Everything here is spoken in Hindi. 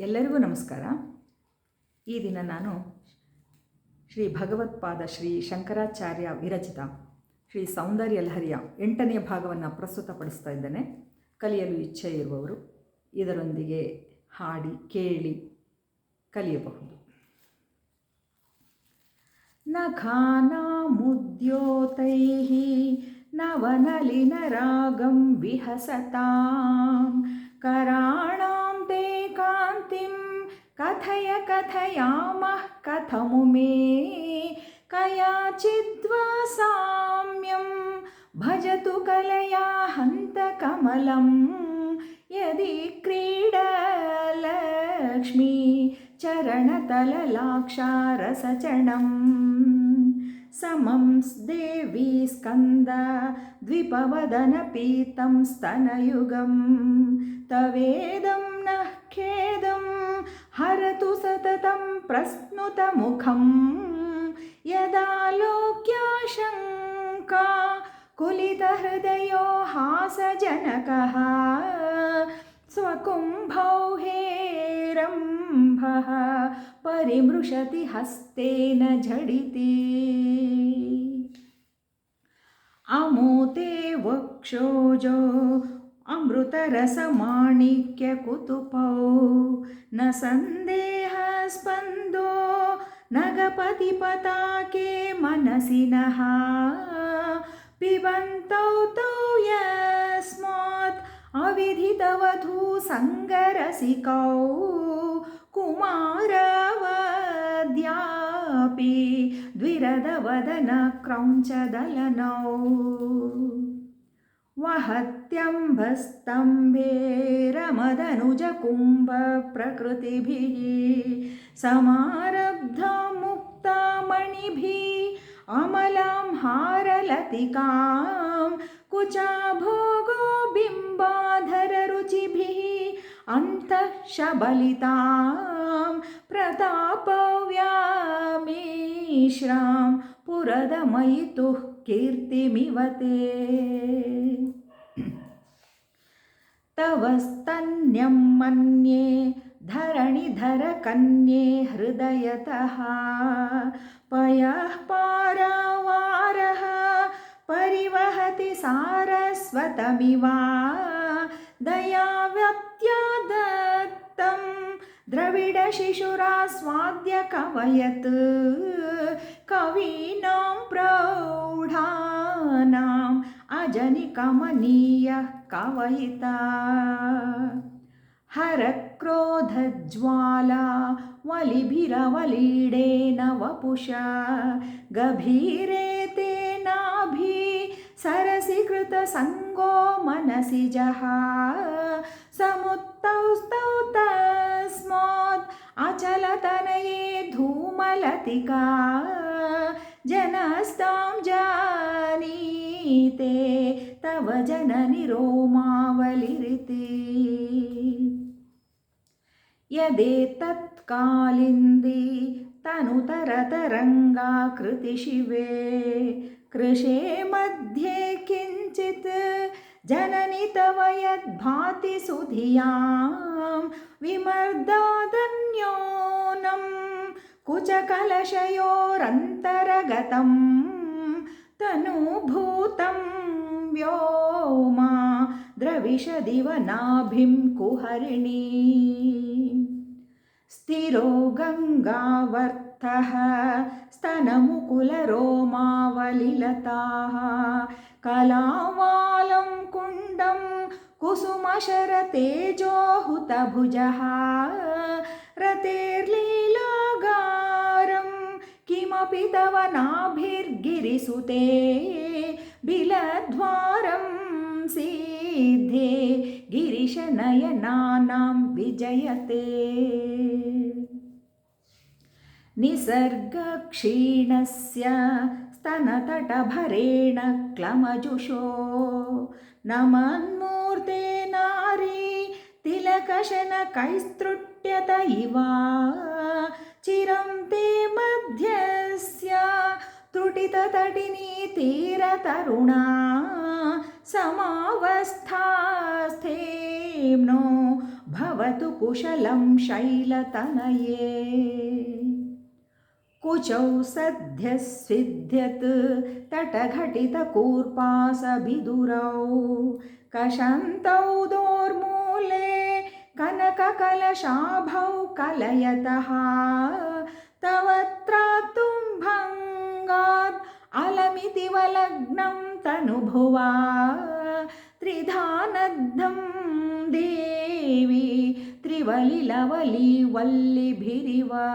ಎಲ್ಲರಿಗೂ ನಮಸ್ಕಾರ. ಈ ದಿನ ನಾನು ಶ್ರೀ ಭಗವತ್ಪಾದ ಶ್ರೀ ಶಂಕರಾಚಾರ್ಯ ವಿರಚಿತ ಶ್ರೀ ಸೌಂದರ್ಯ ಲಹರಿಯ ಎಂಟನೆಯ ಭಾಗವನ್ನು ಪ್ರಸ್ತುತಪಡಿಸ್ತಾ ಇದ್ದೇನೆ. ಕಲಿಯಲು ಇಚ್ಛೆ ಇರುವವರು ಇದರೊಂದಿಗೆ ಹಾಡಿ, ಕೇಳಿ ಕಲಿಯಬಹುದು. ನಖಾನಾಮುದ್ಯೋತೈ ನವನಲಿನ ರಾಗಂ ವಿಹಸತಾಂ. ಕರಾಣ कथय कथयामः कथमुमे कयाचिद्वा साम्यं भजतु कलया हन्तकमलं। यदि क्रीडलक्ष्मी चरणतललाक्षारसचणम् समं देवी स्कन्द द्विपवदनपीतं स्तनयुगं। तवेदं नः खेदं हरतु सततं प्रस्नुतमुखं यदालोक्याशङ्का कुलितहृदयो हासजनकः स्वकुम्भौ हेरम्भः परिमृशति हस्तेन झटिति अमोते वक्षोजो अमृतरसमाणिक्यकुतुपौ। न सन्देहस्पन्दो नगपतिपताके मनसि नः पिबन्तौ तौ यस्मात् अविधितवधू सङ्गरसिकौ। कुमारवद्यापि द्विरदवदनक्रौञ्चदलनौ वहत्यम्भस्तम्भेरमदनुजकुम्भप्रकृतिभिः समारब्धा मुक्तामणिभिः अमलां हारलतिकां कुचाभोगो बिम्बाधररुचिभिः अन्तः शबलितां प्रतापव्यामीश्रां पुरदमयितुः कीर्तिमिव ते तव स्तन्यं मन्ये धरणिधरकन्ये हृदयतः। पयः पारावारः परिवहति सारस्वतमिवा। दयाव्यत्यादत्तं द्रविडशिशुरास्वाद्यकवयत्। कवीनां प्रौढानाम् अजनिकमनीयः कवयिता हरक्रोधज्वाला वलिभिरवलीडेन वपुषा गभीरे तेनाभि सरसि कृतसङ्गो मनसि जहा। समुत्तौ स्तौ तस्मात् अचलतनये धूमलतिका जनस्तां जानीते तव जननि रोमावलिरिति यदेतत्कालिन्दी तनुतरतरङ्गाकृतिशिवे कृशे मध्ये किञ्चित् जननि तव यद्भाति सुधियां विमर्दादन्योनं कुचकलशयोरन्तरगतं तनुभूतं व्योमा द्रविशदिव नाभिं कुहरिणी। स्थिरो गङ्गावर्तः स्तनमुकुलरोमावलिलताः कलावालं कुण्डं कुसुमशरतेजोहुतभुजः। रतेर्लीलागारं किमपि तव नाभिर्गिरिसुते। बिलद्वारं सिद्धे गिरिशनयनानां विजयते। निसर्गक्षीणस्य स्तनतटभरेण क्लमजुषो नमन्मूर्ते नारी तिलकशनकैस्तृट्यत इवा चिरं ते मध्यस्य त्रुटिततटिनी तीरतरुणा समावस्थास्थे नो भवतु कुशलं शैलतनये कुचौ सद्यः सिद्ध्यत् तटघटितकूर्पासबिदुरौ कषन्तौ दोर्मूले कनककलशाभौ कलयतः। तव त्रातुं भङ्गात् अलमिति वलग्नं तनुभुवा। त्रिधानद्धं देवी त्रिवलिलवली वल्लिभिरिवा